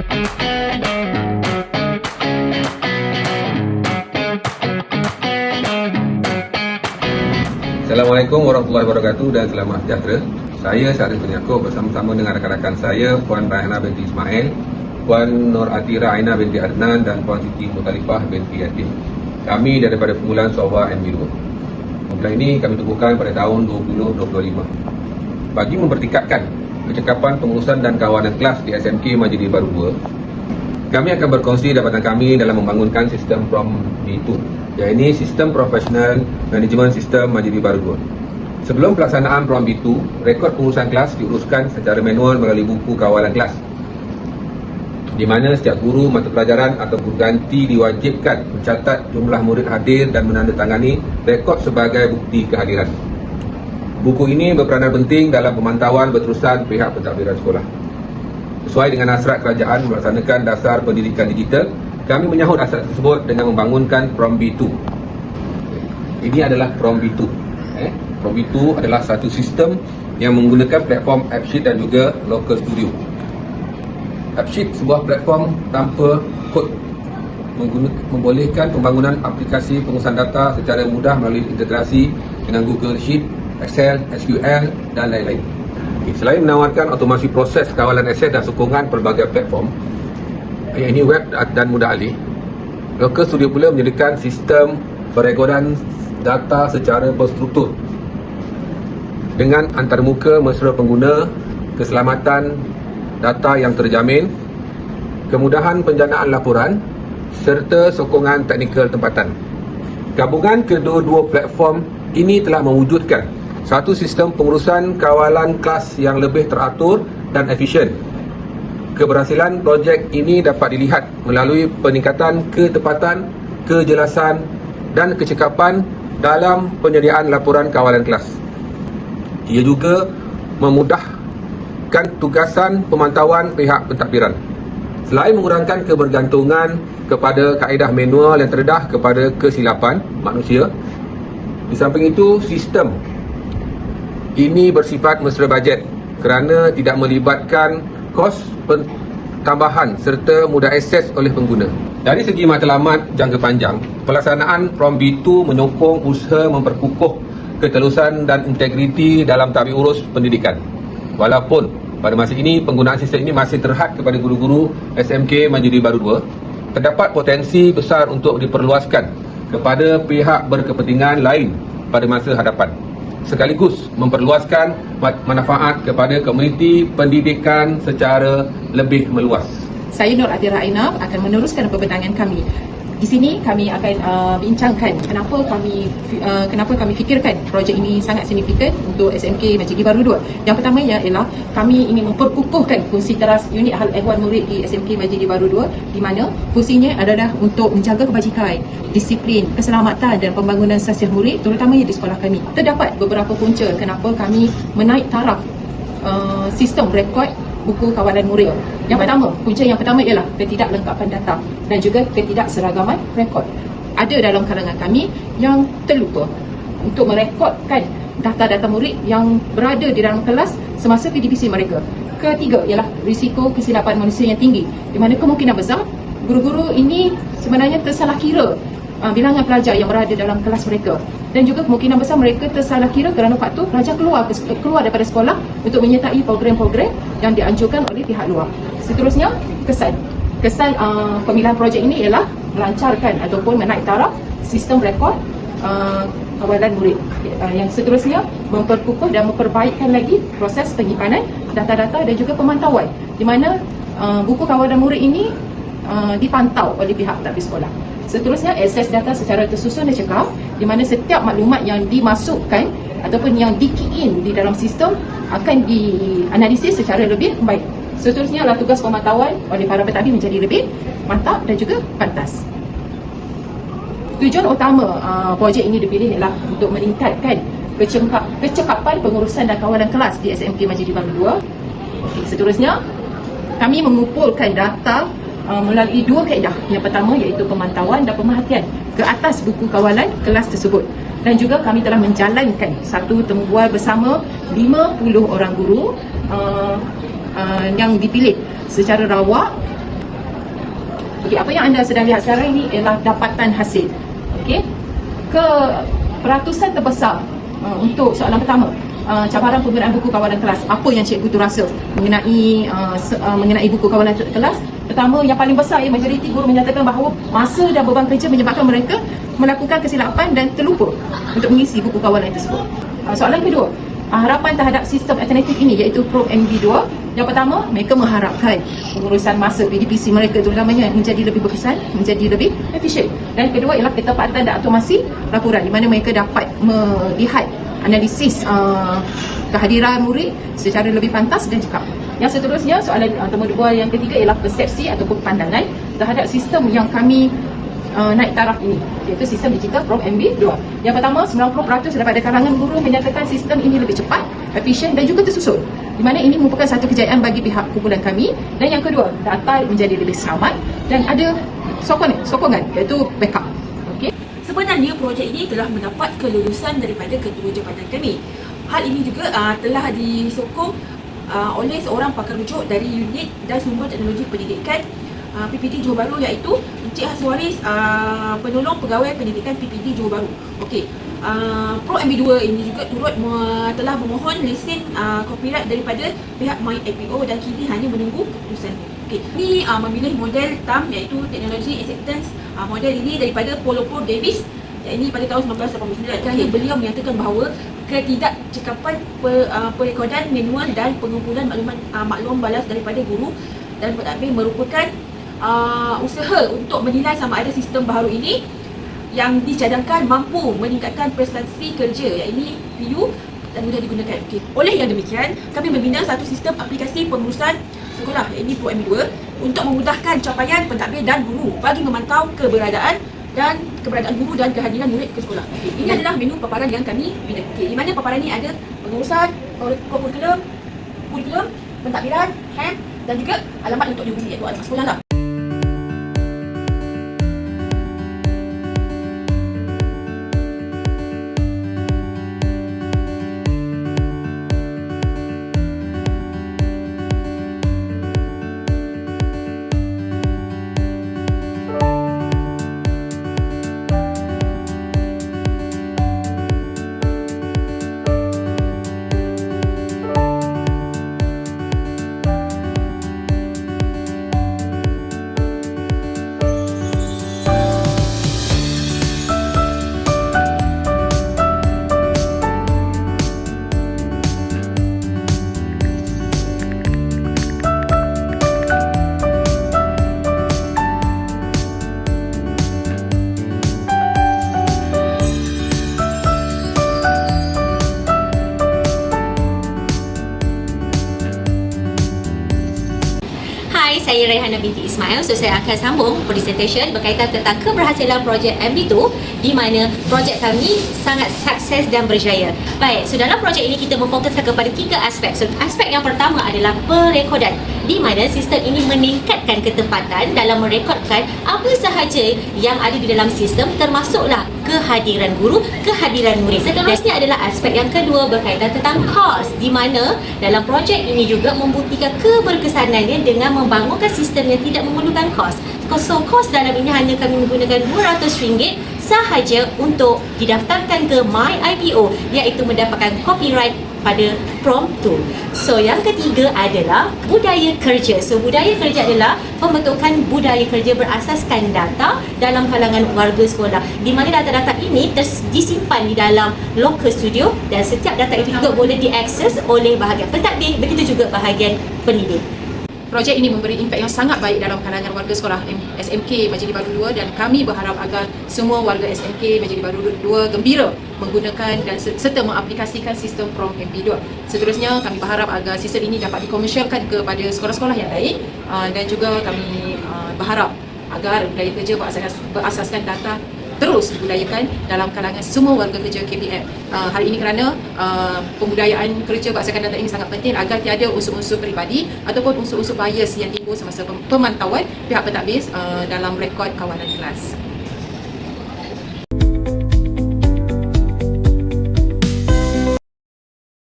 Assalamualaikum warahmatullahi wabarakatuh dan selamat sejahtera. Saya Syarif bin Yaakob bersama-sama dengan rakan-rakan saya Puan Raihana binti Ismail, Puan Nur Atira Aina binti Adnan dan Puan Siti Mutalifah binti Yatim. Kami daripada permulaan Sawa NB2. Kumpulan ini kami tubuhkan pada tahun 2025. Bagi mempertingkatkan kecekapan pengurusan dan kawanan kelas di SMK Majidi Baru 2, kami akan berkongsi dapatan kami dalam membangunkan sistem Prom B2 iaitu Sistem Profesional Management Sistem Majidi Baru 2. Sebelum pelaksanaan Prom B2, rekod pengurusan kelas diuruskan secara manual melalui buku kawalan kelas di mana setiap guru mata pelajaran atau guru ganti diwajibkan mencatat jumlah murid hadir dan menandatangani rekod sebagai bukti kehadiran. Buku ini berperanan penting dalam pemantauan berterusan pihak pentadbiran sekolah. Sesuai dengan hasrat kerajaan melaksanakan dasar pendidikan digital, kami menyahut asas tersebut dengan membangunkan Prom B2. Ini adalah Prom B2. Eh, Prom B2 adalah satu sistem yang menggunakan platform AppSheet dan juga Local Studio. AppSheet sebuah platform tanpa kod membolehkan pembangunan aplikasi pengurusan data secara mudah melalui integrasi dengan Google Sheet, Excel, SQL dan lain-lain. Selain menawarkan otomasi proses kawalan aset dan sokongan pelbagai platform, ini web dan mudah alih, Local Studio pula menyediakan sistem perekodan data secara berstruktur dengan antarmuka mesra pengguna, keselamatan data yang terjamin, kemudahan penjanaan laporan serta sokongan teknikal tempatan. Gabungan kedua-dua platform ini telah mewujudkan satu sistem pengurusan kawalan kelas yang lebih teratur dan efisien. Keberhasilan projek ini dapat dilihat melalui peningkatan ketepatan, kejelasan dan kecekapan dalam penyediaan laporan kawalan kelas. Ia juga memudahkan tugasan pemantauan pihak pentadbiran. Selain mengurangkan kebergantungan kepada kaedah manual yang terdedah kepada kesilapan manusia, di samping itu sistem ini bersifat mesra bajet kerana tidak melibatkan kos tambahan serta mudah akses oleh pengguna. Dari segi matlamat jangka panjang, pelaksanaan Prom B2 menyokong usaha memperkukuh ketelusan dan integriti dalam tabi urus pendidikan. Walaupun pada masa ini, penggunaan sistem ini masih terhad kepada guru-guru SMK Majidi Baru 2. Terdapat potensi besar untuk diperluaskan kepada pihak berkepentingan lain pada masa hadapan. Sekaligus memperluaskan manfaat kepada komuniti pendidikan secara lebih meluas. Saya Nur Adira Aina akan meneruskan pembentangan kami di sini kami akan uh, bincangkan kenapa kami uh, kenapa kami fikirkan projek ini sangat signifikan untuk SMK Majidi Baru 2. Yang pertama ialah kami ingin memperkukuhkan fungsi teras unit hal ehwal murid di SMK Majidi Baru 2 di mana fungsinya adalah untuk menjaga kebajikan, disiplin, keselamatan dan pembangunan sasiah murid terutamanya di sekolah kami. Terdapat beberapa punca kenapa kami menaik taraf uh, sistem rekod buku kawalan murid. Yang pertama, punca yang pertama ialah ketidaklengkapan data dan juga ketidakseragaman rekod. Ada dalam kalangan kami yang terlupa untuk merekodkan data-data murid yang berada di dalam kelas semasa PDPC mereka. Ketiga ialah risiko kesilapan manusia yang tinggi di mana kemungkinan besar guru-guru ini sebenarnya tersalah kira uh, bilangan pelajar yang berada dalam kelas mereka dan juga kemungkinan besar mereka tersalah kira kerana faktor pelajar keluar ke, keluar daripada sekolah untuk menyertai program-program yang dianjurkan oleh pihak luar. Seterusnya, kesan. Kesan uh, pemilihan projek ini ialah melancarkan ataupun menaik taraf sistem rekod uh, kawalan murid. Uh, yang seterusnya, memperkukuh dan memperbaikkan lagi proses penyimpanan data-data dan juga pemantauan di mana uh, buku kawalan murid ini uh, dipantau oleh pihak pentadbir sekolah. Seterusnya, akses data secara tersusun dan cekap di mana setiap maklumat yang dimasukkan ataupun yang di-key in di dalam sistem akan dianalisis secara lebih baik. Seterusnya adalah tugas pemantauan oleh para pentadbir menjadi lebih mantap dan juga pantas. Tujuan utama uh, projek ini dipilih ialah untuk meningkatkan kecekap, kecekapan pengurusan dan kawalan kelas di SMK Majidi Baru 2. Okay, seterusnya, kami mengumpulkan data uh, melalui dua kaedah. Yang pertama iaitu pemantauan dan pemerhatian ke atas buku kawalan kelas tersebut. Dan juga kami telah menjalankan satu temubual bersama 50 orang guru uh, uh, yang dipilih secara rawak Okey, apa yang anda sedang lihat sekarang ini ialah dapatan hasil. Okey. Ke peratusan terbesar uh, untuk soalan pertama uh, cabaran penggunaan buku kawalan kelas apa yang cikgu tu rasa mengenai uh, se- uh, mengenai buku kawalan kelas pertama yang paling besar ya majoriti guru menyatakan bahawa masa dan beban kerja menyebabkan mereka melakukan kesilapan dan terlupa untuk mengisi buku kawalan tersebut. Uh, soalan kedua harapan terhadap sistem alternatif ini iaitu Pro MB2 yang pertama mereka mengharapkan pengurusan masa PDPC mereka terutamanya menjadi lebih berkesan menjadi lebih efisien. Dan kedua ialah ketepatan dan automasi laporan di mana mereka dapat melihat analisis uh, kehadiran murid secara lebih pantas dan cekap. Yang seterusnya soalan uh, nombor dua yang ketiga ialah persepsi ataupun pandangan terhadap sistem yang kami uh, naik taraf ini iaitu sistem digital Pro MB2. Yang pertama 90% daripada kalangan guru menyatakan sistem ini lebih cepat, efisien dan juga tersusun. Di mana ini merupakan satu kejayaan bagi pihak kumpulan kami dan yang kedua data menjadi lebih selamat dan ada sokongan, sokongan iaitu backup. Okey. Sebenarnya projek ini telah mendapat kelulusan daripada ketua jabatan kami. Hal ini juga uh, telah disokong uh, oleh seorang pakar rujuk dari unit dan sumber teknologi pendidikan uh, PPD Johor Bahru iaitu Encik Haswaris uh, penolong pegawai pendidikan PPD Johor Bahru. Okey. Uh, Pro MB2 ini juga turut me- telah memohon lesen uh, copyright daripada pihak MyIPO dan kini hanya menunggu keputusan. Okey. Ini uh, memilih model TAM iaitu Technology Acceptance uh, model ini daripada Polo Pro Davis ini pada tahun 1989 dan Okey. beliau menyatakan bahawa ketidakcekapan per, uh, perekodan manual dan pengumpulan maklumat uh, maklum balas daripada guru dan pentadbir merupakan uh, usaha untuk menilai sama ada sistem baharu ini yang dicadangkan mampu meningkatkan prestasi kerja ini PU dan mudah digunakan. Okey. Oleh yang demikian, kami membina satu sistem aplikasi pengurusan sekolah Pro MB2 untuk memudahkan capaian pentadbir dan guru bagi memantau keberadaan dan keberadaan guru dan kehadiran murid ke sekolah. Okey, Ini adalah menu paparan yang kami bina. Okey, di mana paparan ini ada pengurusan, kurikulum, kurikulum, pentadbiran, HAM dan juga alamat untuk dihubungi iaitu alamat sekolah lah. Saya Raihana binti Ismail. So saya akan sambung presentation berkaitan tentang keberhasilan projek MB2 di mana projek kami sangat sukses dan berjaya. Baik, so dalam projek ini kita memfokuskan kepada tiga aspek. So aspek yang pertama adalah perekodan di mana sistem ini meningkatkan ketepatan dalam merekodkan apa sahaja yang ada di dalam sistem termasuklah kehadiran guru, kehadiran murid. Seterusnya adalah aspek yang kedua berkaitan tentang kos di mana dalam projek ini juga membuktikan keberkesanannya dengan membangunkan sistem yang tidak memerlukan kos. So kos dalam ini hanya kami menggunakan RM200 sahaja untuk didaftarkan ke MyIPO iaitu mendapatkan copyright pada prompt tu. So yang ketiga adalah budaya kerja. So budaya kerja adalah pembentukan budaya kerja berasaskan data dalam kalangan warga sekolah. Di mana data-data ini ters- disimpan di dalam local studio dan setiap data itu juga boleh diakses oleh bahagian pentadbir begitu juga bahagian pendidik. Projek ini memberi impak yang sangat baik dalam kalangan warga sekolah SMK Majidi Baru 2 dan kami berharap agar semua warga SMK Majidi Baru 2 gembira menggunakan dan se- serta mengaplikasikan sistem Prom MB2. Seterusnya kami berharap agar sistem ini dapat dikomersialkan kepada sekolah-sekolah yang lain uh, dan juga kami uh, berharap agar budaya kerja berasas, berasaskan data terus dibudayakan dalam kalangan semua warga kerja KPM. Uh, hari ini kerana uh, pembudayaan kerja berdasarkan data ini sangat penting agar tiada unsur-unsur peribadi ataupun unsur-unsur bias yang timbul semasa pem- pemantauan pihak pentadbir uh, dalam rekod kawalan kelas.